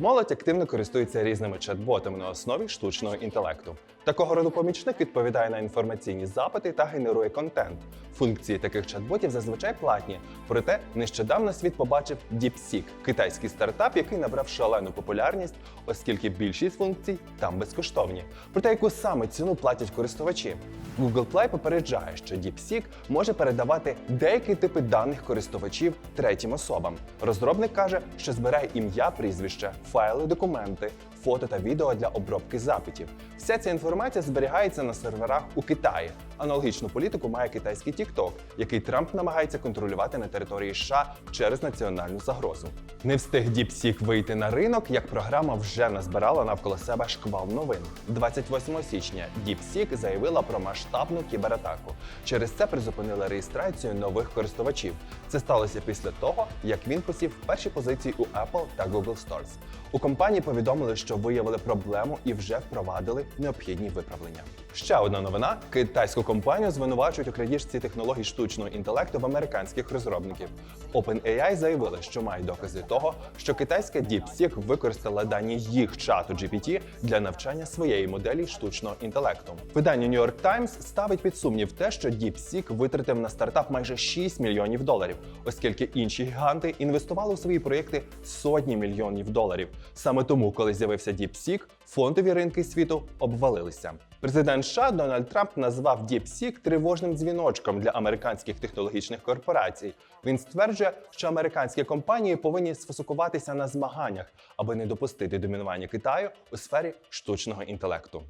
Молодь активно користується різними чат-ботами на основі штучного інтелекту. Такого роду помічник відповідає на інформаційні запити та генерує контент. Функції таких чат-ботів зазвичай платні. Проте нещодавно світ побачив DeepSeek – китайський стартап, який набрав шалену популярність, оскільки більшість функцій там безкоштовні. Проте яку саме ціну платять користувачі? Google Play попереджає, що DeepSeek може передавати деякі типи даних користувачів третім особам. Розробник каже, що збирає ім'я, прізвище, файли, документи, фото та відео для обробки запитів. Вся ця інформація зберігається на серверах у Китаї. Аналогічну політику має китайський TikTok, який Трамп намагається контролювати на території США через національну загрозу. Не встиг DeepSeek вийти на ринок, як програма вже назбирала навколо себе шквал новин. 28 січня DeepSeek заявила про масштабну кібератаку. Через це призупинили реєстрацію нових користувачів. Це сталося після того, як він посів перші позиції у Apple та Google Stores. У компанії повідомили, що виявили проблему і вже впровадили необхідні виправлення. Ще одна новина: китайську компанію звинувачують у крадіжці технологій штучного інтелекту в американських розробників. OpenAI заявили, що мають докази того, що китайська DeepSeek використала дані їх чату GPT для навчання своєї моделі штучного інтелекту. Видання New York Times ставить під сумнів те, що DeepSeek витратив на стартап майже 6 мільйонів доларів, оскільки інші гіганти інвестували у свої проєкти сотні мільйонів доларів. Саме тому, коли з'явився DeepSeek, фондові ринки світу обвалилися. Президент США Дональд Трамп назвав DeepSeek тривожним дзвіночком для американських технологічних корпорацій. Він стверджує, що американські компанії повинні сфокусуватися на змаганнях, аби не допустити домінування Китаю у сфері штучного інтелекту.